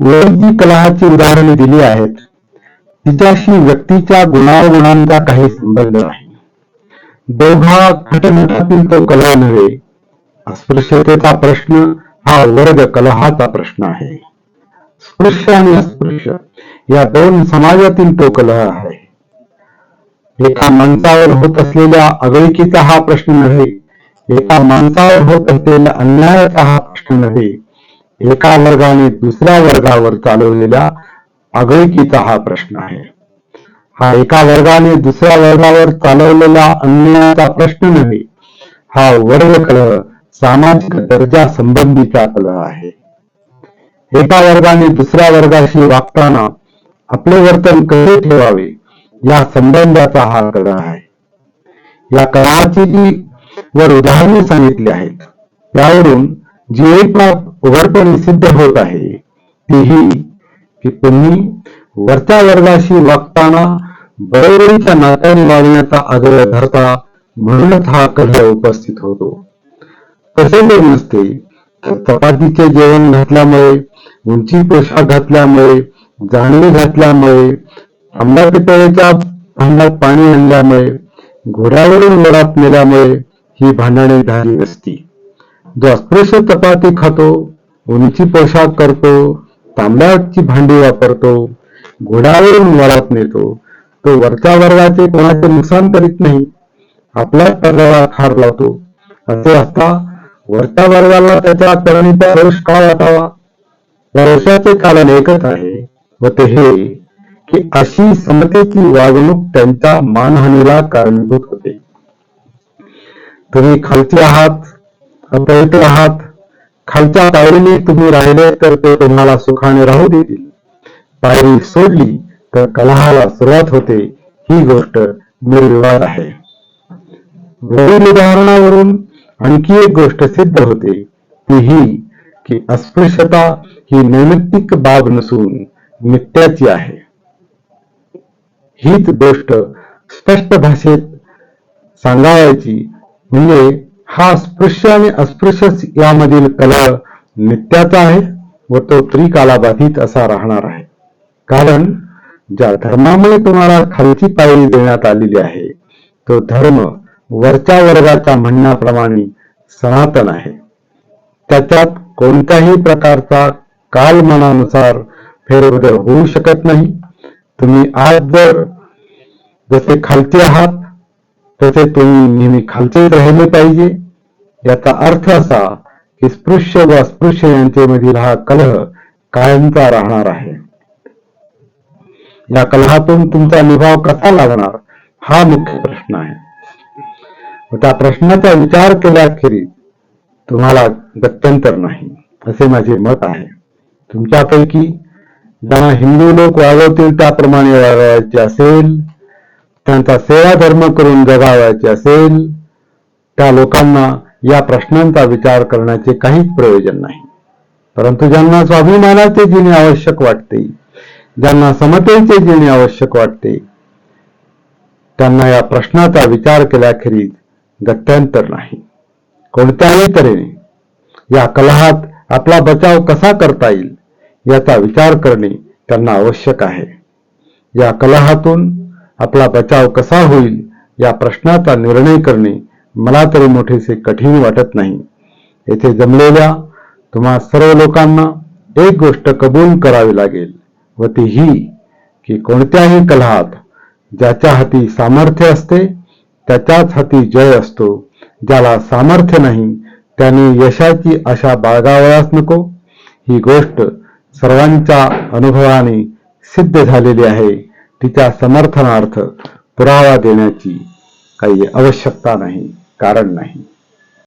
वैदिक कलाची उदाहरणे दिली आहेत. तिच्याशी व्यक्तीच्या गुणावगुणांचा काही संबंध नाही. दोघा घटनेतील तो कला नव्हे. अस्पृश्यतेचा प्रश्न हा वर्ग कलहाचा प्रश्न आहे. स्पृश्य आणि अस्पृश्य या दोन समाजातील तो कलह आहे. एका माणसावर होत असलेल्या अगळकीचा हा प्रश्न नव्हे. एका माणसावर होत असलेल्या अन्यायाचा हा प्रश्न नव्हे. एका वर्गाने दुसऱ्या वर्गावर चालवलेल्या आगळिकीचा हा प्रश्न आहे. हा एका वर्गाने दुसऱ्या वर्गावर चालवलेला अन्यायाचा प्रश्न नव्हे हा वर्ग कलह सामाजिक दर्जा संबंधीचा कलह आहे. एका वर्गाने दुसऱ्या वर्गाशी वागताना आपले वर्तन कसे ठेवावे या संबंधाचा हा कलह आहे. या कलाची जी वर उदाहरणे सांगितली आहेत त्यावरून जे एक बाब उघडपणे सिद्ध होत आहे तेही की तुम्ही वरच्या वर्गाशी वागताना बरोबरीच्या नात्याने वागण्याचा आग्रह धरता म्हणूनच हा कलह उपस्थित होतो. तसे जर नसते. तर चपातीचे जेवण घातल्यामुळे उंची पोशाख घातल्यामुळे जाणवी घातल्यामुळे आंबा पितळेच्या पाणी आणल्यामुळे घोड्यावरून वरात नेल्यामुळे ही भांडणे झाली नसती. जो अस्पृश्य चपाती खातो उंची पोशाख करतो तांब्याची भांडी वापरतो घोड्यावरून वरात नेतो तो वरच्या वर्गाचे कोणाचे नुकसान करीत नाही आपल्याच पगाराला खार लावतो. असे असता वरच्या वर्गाला त्याच्या करणीचा रोष का वाटावा? या रोषाचे कारण एकच आहे व ते हे की अशी समतेची वागणूक त्यांच्या मानहानीला कारणीभूत होते. तुम्ही खालचे आहात पवित्र आहात. खालच्या पायरीने तुम्ही राहिले तर ते तुम्हाला सुखाने राहू देतील. पायरी सोडली तर कलहाला सुरुवात होते. ही गोष्ट निर्विवाद आहे. वरील उदाहरणावरून आणखी एक गोष्ट सिद्ध होते. ती ही की अस्पृश्यता ही नैमित्तिक बाब नसून नित्याची आहे. हीच गोष्ट स्पष्ट भाषेत सांगायची म्हणजे हा स्पृश्य आणि अस्पृश्य यामधील कलह नित्याचा आहे व तो त्रिकालाबाधित असा राहणार आहे. कारण ज्या धर्मामुळे तुम्हाला खालची पायरी देण्यात आलेली आहे तो धर्म वरच्या वर्गाच्या म्हणण्याप्रमाणे सनातन आहे. त्याच्यात कोणत्याही प्रकारचा कालमानानुसार फेरबदल होऊ शकत नाही. तुम्ही आज जर जसे खालचे आहात तसे तुम्ही नेहमी खालचेच राहिले पाहिजे याचा अर्थ असा की स्पृश्य व अस्पृश्य यांच्यामधील हा कलह कायमचा राहणार आहे या कलहातून तुमचा निभाव कसा लागणार, हा मुख्य प्रश्न आहे। त्या प्रश्नाचा विचार केल्याखेरीज तुम्हाला गत्यंतर नाही, असे माझे मत आहे। तुमच्यापैकी ज्यांना हिंदू लोक वागवतील त्याप्रमाणे असेल त्यांचा सेवा धर्म करून जगावायचे असेल त्या लोकांना या प्रश्नांचा विचार करण्याचे काहीच प्रयोजन नाही. परंतु ज्यांना स्वाभिमानाचे जिणे आवश्यक वाटते ज्यांना समतेचे जिणे आवश्यक वाटते त्यांना या प्रश्नाचा विचार केल्याखेरीज गत्यंतर नाही. कोणत्याही तऱ्हेने या कलहात आपला बचाव कसा करता येईल याचा विचार करणे त्यांना आवश्यक आहे. या कलहातून आपला बचाव कसा होईल या प्रश्नाचा निर्णय करणे मला तरी मोठेसे कठीण वाटत नाही. येथे जमलेल्या तुम्हा सर्व लोकांना एक गोष्ट कबूल करावी लागेल व ती ही की कोणत्याही कलहात ज्याच्या हाती सामर्थ्य असते त्याच्याच हाती जय असतो. ज्याला सामर्थ्य नाही त्याने यशाची आशा बाळगावयास नको. ही गोष्ट सर्वांच्या अनुभवाने सिद्ध झालेली आहे. तिच्या समर्थनार्थ पुरावा देण्याची काही आवश्यकता नाही कारण नाही.